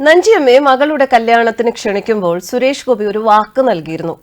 നഞ്ചിയമ്മയെ മകളുടെ കല്യാണത്തിന് ക്ഷണിക്കുമ്പോൾ സുരേഷ് ഗോപി ഒരു വാക്ക് നൽകിയിരുന്നു.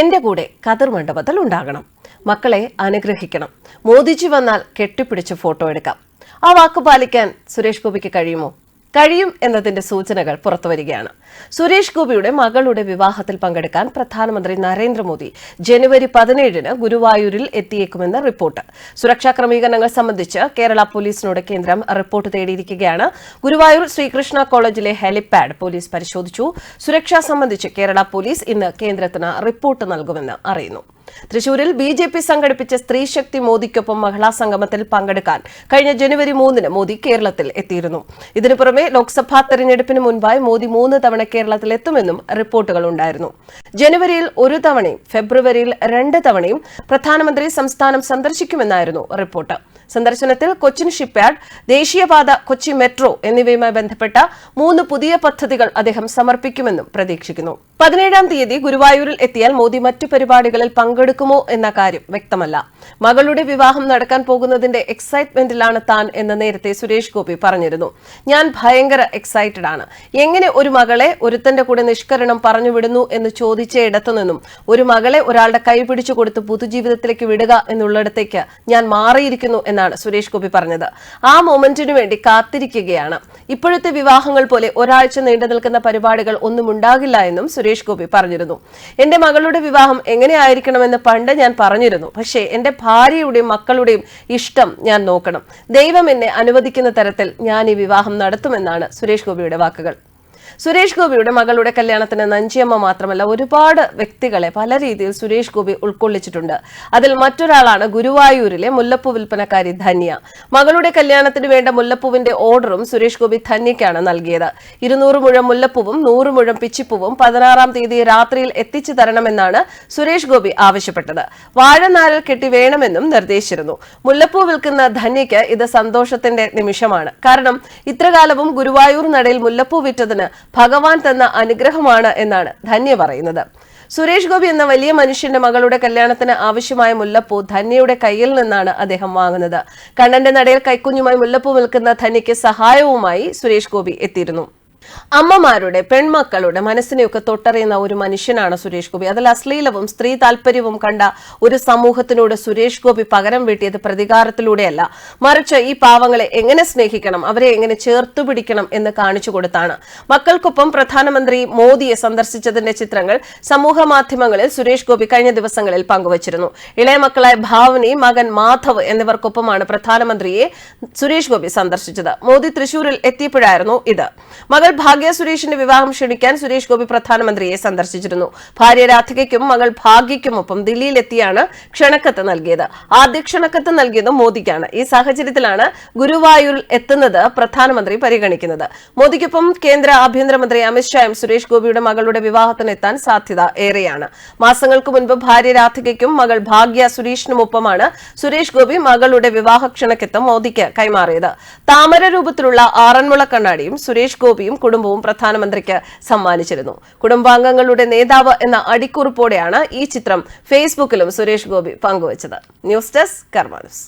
എന്റെ കൂടെ കതിർ മണ്ഡപത്തിൽ ഉണ്ടാകണം. മക്കളെ അനുഗ്രഹിക്കണം. മോദിജി വന്നാൽ കെട്ടിപ്പിടിച്ച് ഫോട്ടോ എടുക്കാം. ആ വാക്ക് പാലിക്കാൻ സുരേഷ് ഗോപിക്ക് കഴിയുമോ? കഴിയും എന്നതിന്റെ സൂചനകൾ പുറത്തുവരികയാണ് സുരേഷ് ഗോപിയുടെ മകളുടെ വിവാഹത്തിൽ പങ്കെടുക്കാൻ പ്രധാനമന്ത്രി നരേന്ദ്രമോദി ജനുവരി പതിനേഴിന് ഗുരുവായൂരിൽ എത്തിയേക്കുമെന്ന് റിപ്പോർട്ട്. സുരക്ഷാ ക്രമീകരണങ്ങൾ സംബന്ധിച്ച് കേരള പോലീസിനോട് കേന്ദ്രം റിപ്പോർട്ട് തേടിയിരിക്കുകയാണ്. ഗുരുവായൂർ ശ്രീകൃഷ്ണ കോളേജിലെ ഹെലിപാഡ് പോലീസ് പരിശോധിച്ചു. സുരക്ഷ സംബന്ധിച്ച് കേരള പോലീസ് ഇന്ന് കേന്ദ്രത്തിന് റിപ്പോർട്ട് നൽകുമെന്ന് അറിയുന്നു. തൃശൂരിൽ ബി ജെ പി സംഘടിപ്പിച്ച സ്ത്രീശക്തി മോദിക്കൊപ്പം മഹിളാ സംഗമത്തിൽ പങ്കെടുക്കാൻ കഴിഞ്ഞ ജനുവരി മൂന്നിന് മോദി കേരളത്തിൽ എത്തിയിരുന്നു. ഇതിനു പുറമെ ലോക്സഭാ തെരഞ്ഞെടുപ്പിന് മുൻപായി മോദി മൂന്ന് തവണ കേരളത്തിൽ എത്തുമെന്നും റിപ്പോർട്ടുകൾ ഉണ്ടായിരുന്നു. ജനുവരിയിൽ ഒരു തവണയും ഫെബ്രുവരിയിൽ രണ്ട് തവണയും പ്രധാനമന്ത്രി സംസ്ഥാനം സന്ദർശിക്കുമെന്നായിരുന്നു റിപ്പോർട്ട്. സന്ദർശനത്തിൽ കൊച്ചിൻ ഷിപ്പ്യാർഡ് ദേശീയപാത കൊച്ചി മെട്രോ എന്നിവയുമായി ബന്ധപ്പെട്ട മൂന്ന് പുതിയ പദ്ധതികൾ അദ്ദേഹം സമർപ്പിക്കുമെന്നും പ്രതീക്ഷിക്കുന്നു. പതിനേഴാം തീയതി ഗുരുവായൂരിൽ എത്തിയാൽ മോദി മറ്റു പരിപാടികളിൽ പങ്കെടുക്കുമോ എന്ന കാര്യം വ്യക്തമല്ല. മകളുടെ വിവാഹം നടക്കാൻ പോകുന്നതിന്റെ എക്സൈറ്റ്മെന്റിലാണ് താൻ എന്ന് നേരത്തെ സുരേഷ് ഗോപി പറഞ്ഞിരുന്നു. ഞാൻ ഭയങ്കര എക്സൈറ്റഡ് ആണ്. എങ്ങനെ ഒരു മകളെ ഒരുത്തന്റെ കൂടെ നിഷ്കരണം പറഞ്ഞു വിടുന്നു എന്ന് ചോദിച്ച നിന്നും ഒരു മകളെ ഒരാളുടെ കൈ പിടിച്ചു കൊടുത്ത് പൊതുജീവിതത്തിലേക്ക് വിടുക എന്നുള്ളിടത്തേക്ക് ഞാൻ മാറിയിരിക്കുന്നു എന്നാണ് സുരേഷ് ഗോപി പറഞ്ഞത്. ആ മൊമെന്റിനു വേണ്ടി കാത്തിരിക്കുകയാണ്. ഇപ്പോഴത്തെ വിവാഹങ്ങൾ പോലെ ഒരാഴ്ച നീണ്ടു നിൽക്കുന്ന പരിപാടികൾ ഒന്നും ഉണ്ടാകില്ല എന്നും സുരേഷ് ഗോപി പറഞ്ഞിരുന്നു. എന്റെ മകളുടെ വിവാഹം എങ്ങനെയായിരിക്കണമെന്ന് പണ്ട് ഞാൻ പറഞ്ഞിരുന്നു. പക്ഷേ എന്റെ ഭാര്യയുടെയും മക്കളുടെയും ഇഷ്ടം ഞാൻ നോക്കണം. ദൈവം എന്നെ അനുവദിക്കുന്ന തരത്തിൽ ഞാൻ ഈ വിവാഹം നടത്തുമെന്നാണ് സുരേഷ് ഗോപിയുടെ വാക്കുകൾ. സുരേഷ് ഗോപിയുടെ മകളുടെ കല്യാണത്തിന് നഞ്ചിയമ്മ മാത്രമല്ല ഒരുപാട് വ്യക്തികളെ പല രീതിയിൽ സുരേഷ് ഗോപി ഉൾക്കൊള്ളിച്ചിട്ടുണ്ട്. അതിൽ മറ്റൊരാളാണ് ഗുരുവായൂരിലെ മുല്ലപ്പൂ വിൽപ്പനക്കാരി ധന്യ. മകളുടെ കല്യാണത്തിന് വേണ്ട മുല്ലപ്പൂവിന്റെ ഓർഡറും സുരേഷ് ഗോപി ധന്യയ്ക്കാണ് നൽകിയത്. ഇരുന്നൂറ് മുഴം മുല്ലപ്പൂവും നൂറ് മുഴം പിച്ചിപ്പൂവും പതിനാറാം തീയതി രാത്രിയിൽ എത്തിച്ചു തരണമെന്നാണ് സുരേഷ് ഗോപി ആവശ്യപ്പെട്ടത്. വാഴനാരൽ കെട്ടി വേണമെന്നും നിർദ്ദേശിച്ചിരുന്നു. മുല്ലപ്പൂ വിൽക്കുന്ന ധന്യയ്ക്ക് ഇത് സന്തോഷത്തിന്റെ നിമിഷമാണ്. കാരണം ഇത്രകാലവും ഗുരുവായൂർ നടയിൽ മുല്ലപ്പൂ വിറ്റതിന് ഭഗവാൻ തന്ന അനുഗ്രഹമാണ് എന്നാണ് ധന്യ പറയുന്നത്. സുരേഷ് ഗോപി എന്ന വലിയ മനുഷ്യന്റെ മകളുടെ കല്യാണത്തിന് ആവശ്യമായ മുല്ലപ്പൂ ധന്യയുടെ കയ്യിൽ നിന്നാണ് അദ്ദേഹം വാങ്ങുന്നത്. കണ്ണന്റെ നടയിൽ കൈക്കുഞ്ഞുമായി മുല്ലപ്പൂ വിൽക്കുന്ന ധന്യയ്ക്ക് സഹായവുമായി സുരേഷ് ഗോപി എത്തിയിരുന്നു. അമ്മമാരുടെ പെൺമക്കളുടെ മനസ്സിനെയൊക്കെ തൊട്ടറിയുന്ന ഒരു മനുഷ്യനാണ് സുരേഷ് ഗോപി. അതിൽ അശ്ലീലവും സ്ത്രീ താല്പര്യവും കണ്ട ഒരു സമൂഹത്തിനോട് സുരേഷ് ഗോപി പകരം വീട്ടിയത് പ്രതികാരത്തിലൂടെയല്ല. മറിച്ച് ഈ പാവങ്ങളെ എങ്ങനെ സ്നേഹിക്കണം അവരെ എങ്ങനെ ചേർത്തു പിടിക്കണം എന്ന് കാണിച്ചു കൊടുത്താണ്. മക്കൾക്കൊപ്പം പ്രധാനമന്ത്രി മോദിയെ സന്ദർശിച്ചതിന്റെ ചിത്രങ്ങൾ സമൂഹ മാധ്യമങ്ങളിൽ സുരേഷ് ഗോപി കഴിഞ്ഞ ദിവസങ്ങളിൽ പങ്കുവച്ചിരുന്നു. ഇളയ മക്കളായ ഭാവനി മകൻ മാധവ് എന്നിവർക്കൊപ്പമാണ് പ്രധാനമന്ത്രിയെ സുരേഷ് ഗോപി സന്ദർശിച്ചത്. മോദി തൃശൂരിൽ എത്തിയപ്പോഴായിരുന്നു ഇത്. മകൾ ഭാഗ്യ സുരേഷിന്റെ വിവാഹം ക്ഷണിക്കാൻ സുരേഷ് ഗോപി പ്രധാനമന്ത്രിയെ സന്ദർശിച്ചിരുന്നു. ഭാര്യ രാധികയ്ക്കും മകൾ ഭാഗ്യയ്ക്കുമൊപ്പം ദില്ലിയിലെത്തിയാണ് ക്ഷണക്കത്ത് നൽകിയത്. ആദ്യ ക്ഷണക്കത്ത് നൽകിയത് മോദിക്കാണ്. ഈ സാഹചര്യത്തിലാണ് ഗുരുവായൂരിൽ എത്തുന്നത് പ്രധാനമന്ത്രി പരിഗണിക്കുന്നത്. മോദിക്കൊപ്പം കേന്ദ്ര ആഭ്യന്തരമന്ത്രി അമിത്ഷായും സുരേഷ് ഗോപിയുടെ മകളുടെ വിവാഹത്തിന് എത്താൻ സാധ്യത ഏറെയാണ്. മാസങ്ങൾക്ക് മുൻപ് ഭാര്യ രാധികയ്ക്കും മകൾ ഭാഗ്യ സുരേഷിനുമൊപ്പമാണ് സുരേഷ് ഗോപി മകളുടെ വിവാഹ ക്ഷണക്കത്ത് മോദിക്ക് കൈമാറിയത്. താമര രൂപത്തിലുള്ള ആറന്മുള കണ്ണാടിയും സുരേഷ് ഗോപിയും കുടുംബവും പ്രധാനമന്ത്രിക്ക് സമ്മാനിച്ചിരുന്നു. കുടുംബാംഗങ്ങളുടെ നേതാവ് എന്ന അടിക്കുറിപ്പോടെയാണ് ഈ ചിത്രം ഫേസ്ബുക്കിലും സുരേഷ് ഗോപി പങ്കുവച്ചത്. News desk കർമാനസ്